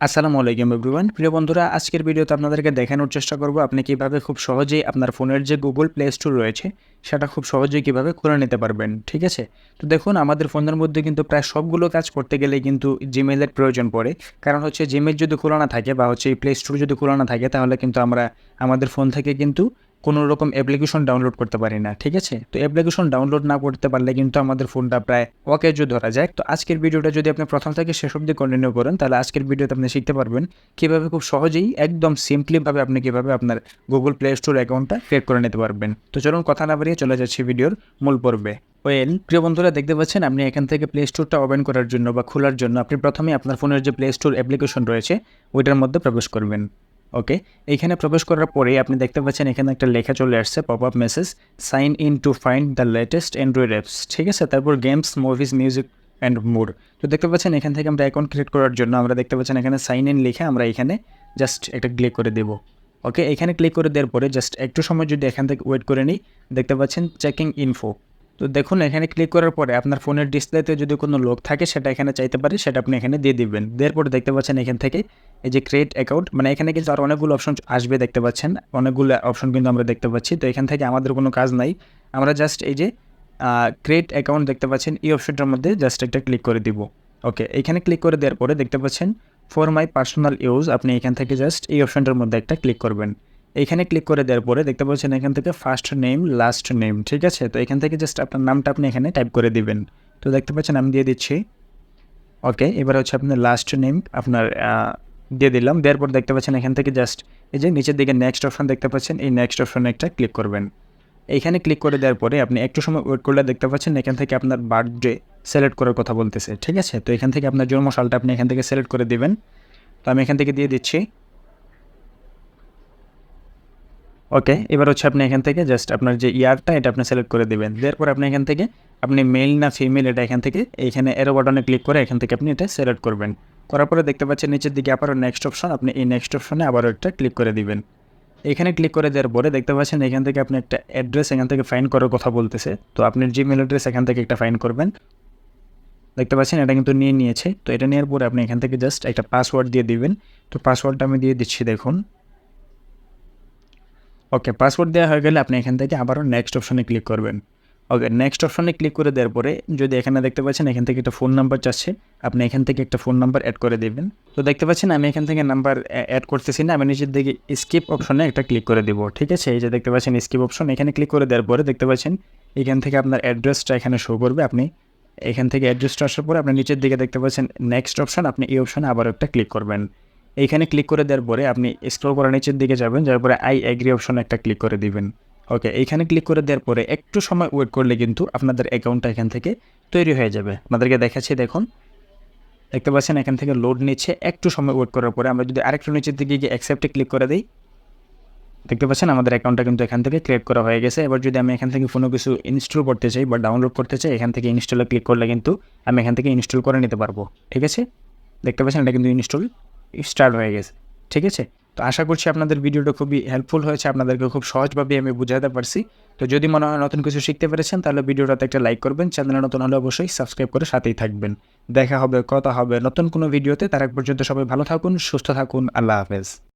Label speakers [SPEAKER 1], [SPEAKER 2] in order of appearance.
[SPEAKER 1] আসসালামু আলাইকুম এভরিওয়ান প্রিয় বন্ধুরা, আজকের ভিডিওতে আপনাদেরকে দেখানোর চেষ্টা করব আপনি কীভাবে খুব সহজেই আপনার ফোনের যে গুগল প্লে স্টোর রয়েছে, সেটা খুব সহজেই কীভাবে খুলে নিতে পারবেন, ঠিক আছে? তো দেখুন, আমাদের ফোনের মধ্যে কিন্তু প্রায় সবগুলো কাজ করতে গেলে কিন্তু জিমেলের প্রয়োজন পড়ে। কারণ হচ্ছে জিমেল যদি খোলা না থাকে বা হচ্ছে এই প্লে স্টোর যদি খোলা না থাকে, তাহলে কিন্তু আমরা, আমাদের ফোন থেকে কিন্তু কোনো রকম অ্যাপ্লিকেশন ডাউনলোড করতে পারি না, ঠিক আছে? তো অ্যাপ্লিকেশন ডাউনলোড না করতে পারলে কিন্তু আমাদের ফোনটা প্রায় অকেজো ধরা যায়। তো আজকের ভিডিওটা যদি আপনি প্রথম থেকে শেষ অব্দি কন্টিনিউ করেন, তাহলে আজকের ভিডিওতে আপনি শিখতে পারবেন কীভাবে খুব সহজেই, একদম সিম্পলিভাবে আপনি কীভাবে আপনার গুগল প্লে স্টোর অ্যাকাউন্টটা ক্রিয়েট করে নিতে পারবেন। তো চলুন কথা না বাড়িয়ে চলে যাচ্ছি ভিডিওর মূল পর্বে। ওয়েল প্রিয় বন্ধুরা, দেখতে পাচ্ছেন আপনি এখান থেকে প্লে স্টোরটা ওপেন করার জন্য বা খোলার জন্য আপনি প্রথমে আপনার ফোনের যে প্লে স্টোর অ্যাপ্লিকেশন রয়েছে, ওইটার মধ্যে প্রবেশ করবেন। ওকে? এইখানে প্রবেশ করার পরে আপনি দেখতে পাচ্ছেন এখানে একটা লেখা চলে আসছে pop up message sign in to find the latest Android apps ঠিক আছে? তারপর games movies music and mode তো দেখতে পাচ্ছেন এখান থেকে আমরা অ্যাকাউন্ট ক্রিয়েট করার জন্য আমরা দেখতে পাচ্ছেন এখানে সাইন ইন লিখে আমরা এখানে জাস্ট একটা ক্লিক করে দেবো। ওকে? এখানে ক্লিক করে দেওয়ার পরে জাস্ট একটু সময় যদি এখান থেকে ওয়েট করে নিই, দেখতে পাচ্ছেন চেকিং ইনফো তো দেখুন, এখানে ক্লিক করার পরে আপনার ফোনের ডিসপ্লেতে যদি কোনো লোক থাকে, সেটা এখানে চাইতে পারে, সেটা আপনি এখানে দিয়ে দিবেন। দেওয়ার পরে দেখতে পাচ্ছেন এখান থেকে এই যে ক্রিয়েট অ্যাকাউন্ট মানে এখানে কিন্তু আর অনেকগুলো অপশন আসবে দেখতে পাচ্ছেন। অনেকগুলো অপশন কিন্তু আমরা দেখতে পাচ্ছি। তো এখান থেকে আমাদের কোনো কাজ নাই। আমরা জাস্ট এই যে ক্রিয়েট অ্যাকাউন্ট দেখতে পাচ্ছেন। এই অপশনটার মধ্যে জাস্ট একটা ক্লিক করে দিব। ওকে এখানে ক্লিক করে দেওয়ার পরে দেখতে পাচ্ছেন ফর মাই পার্সোনাল ইউজ আপনি এখান থেকে জাস্ট এই অপশনটার মধ্যে একটা ক্লিক করবেন। এইখানে ক্লিক করে দেওয়ার পরে দেখতে পাচ্ছেন এখান থেকে ফার্স্ট নেম লাস্ট নেম ঠিক আছে? তো এখান থেকে জাস্ট আপনার নামটা আপনি এখানে টাইপ করে দিবেন। তো দেখতে পাচ্ছেন আমি দিয়ে দিচ্ছি। ওকে এবার হচ্ছে আপনার লাস্ট নেম আপনার দিয়ে দিলাম। দেওয়ার পর দেখতে পাচ্ছেন এখান থেকে জাস্ট এই যে নিচের দিকে নেক্সট অপশন দেখতে পাচ্ছেন, এই নেক্সট অপশনে একটা ক্লিক করবেন। এইখানে ক্লিক করে দেওয়ার পরে আপনি একটু সময় ওয়েট করলে দেখতে পাচ্ছেন এখান থেকে আপনার বার্থডে সিলেক্ট করার কথা বলতেছে, ঠিক আছে? তো এখান থেকে আপনার জন্ম সালটা আপনি এখান থেকে সিলেক্ট করে দিবেন। তো আমি এখান থেকে দিয়ে দিচ্ছি। ওকে এবার হচ্ছে আপনি এখান থেকে জাস্ট আপনার যে ইয়ারটা, এটা আপনি সিলেক্ট করে দেবেন। দেওয়ার আপনি এখান থেকে, আপনি মেল না ফিমেল এটা এখান থেকে এইখানে এরো বাটনে ক্লিক করে এখান থেকে আপনি এটা সিলেক্ট করবেন। করার পরে দেখতে পাচ্ছেন নিচের দিকে আবারও নেক্সট অপশন আপনি এই নেক্সট অপশনে আবারও একটা ক্লিক করে দিবেন। এখানে ক্লিক করে দেওয়ার পরে দেখতে পাচ্ছেন এখান থেকে আপনি একটা অ্যাড্রেস এখান থেকে ফাইন করার কথা বলতেছে। তো আপনি জিমেল অ্যাড্রেস এখান থেকে একটা ফাইন করবেন। দেখতে পাচ্ছেন এটা কিন্তু নিয়ে নিয়েছে। তো এটা নেওয়ার পরে আপনি এখান থেকে জাস্ট একটা পাসওয়ার্ড দিয়ে দিবেন। তো পাসওয়ার্ডটা আমি দিয়ে দিচ্ছি, দেখুন। ওকে পাসওয়ার্ড দেওয়া হয়ে গেলে আপনি এখান থেকে আবারও নেক্সট অপশনে ক্লিক করবেন। ওকে নেক্সট অপশনে ক্লিক করে দেওয়ার পরে যদি এখানে দেখতে পাচ্ছেন এখান থেকে একটা ফোন নাম্বার চাচ্ছে আপনি এখান থেকে একটা ফোন নাম্বার অ্যাড করে দেবেন। তো দেখতে পাচ্ছেন আমি এখান থেকে নাম্বার অ্যাড করতেছি না, আমি নিচের দিকে স্কিপ অপশনে একটা ক্লিক করে দেবো, ঠিক আছে? এই যে দেখতে পাচ্ছেন স্কিপ অপশন এখানে ক্লিক করে দেওয়ার পরে দেখতে পাচ্ছেন এখান থেকে আপনার অ্যাড্রেসটা এখানে শো করবে, আপনি এখান থেকে অ্যাড্রেসটা আসার পরে আপনি নিচের দিকে দেখতে পাচ্ছেন নেক্সট অপশন আপনি এই অপশনে আবার একটা ক্লিক করবেন। এইখানে ক্লিক করে দেওয়ার পরে আপনি স্ক্রল করে নিচের দিকে যাবেন যার পরে আই এগ্রি অপশনে একটা ক্লিক করে দিবেন। ওকে এইখানে ক্লিক করে দেওয়ার পরে একটু সময় ওয়েট করলে কিন্তু আপনাদের অ্যাকাউন্টটা এখান থেকে তৈরি হয়ে যাবে। আপনাদেরকে দেখাচ্ছি দেখুন। দেখতে পাচ্ছেন এখান থেকে লোড নিচ্ছে, একটু সময় ওয়েট করার পরে আমরা যদি আরেকটু নিচের দিকে গিয়ে অ্যাকসেপ্টে ক্লিক করে দিই, দেখতে পাচ্ছেন আমাদের অ্যাকাউন্টটা কিন্তু এখান থেকে ক্রিয়েট করা হয়ে গেছে। এবার যদি আমি এখান থেকে কোনো কিছু ইনস্টল করতে চাই বা ডাউনলোড করতে চাই, এখান থেকে ইনস্টলে ক্লিক করলে কিন্তু আমি এখান থেকে ইনস্টল করে নিতে পারব। ঠিক আছে? দেখতে পাচ্ছেন এটা কিন্তু ইনস্টল স্টার্ট হয়ে গেছে ঠিক আছে? তো আশা করছি আপনাদের ভিডিওটা খুবই হেল্পফুল হয়েছে, আপনাদেরকে খুব সহজভাবে আমি বুঝাতে পারছি। তো যদি মনে হয় নতুন কিছু শিখতে পেরেছেন, তাহলে ভিডিওটাতে একটা লাইক করবেন চ্যানেলে নতুন হলে অবশ্যই সাবস্ক্রাইব করে সাথেই থাকবেন। দেখা হবে, কথা হবে নতুন কোনো ভিডিওতে, তার এক পর্যন্ত সবাই ভালো থাকুন, সুস্থ থাকুন, আল্লাহ হাফেজ।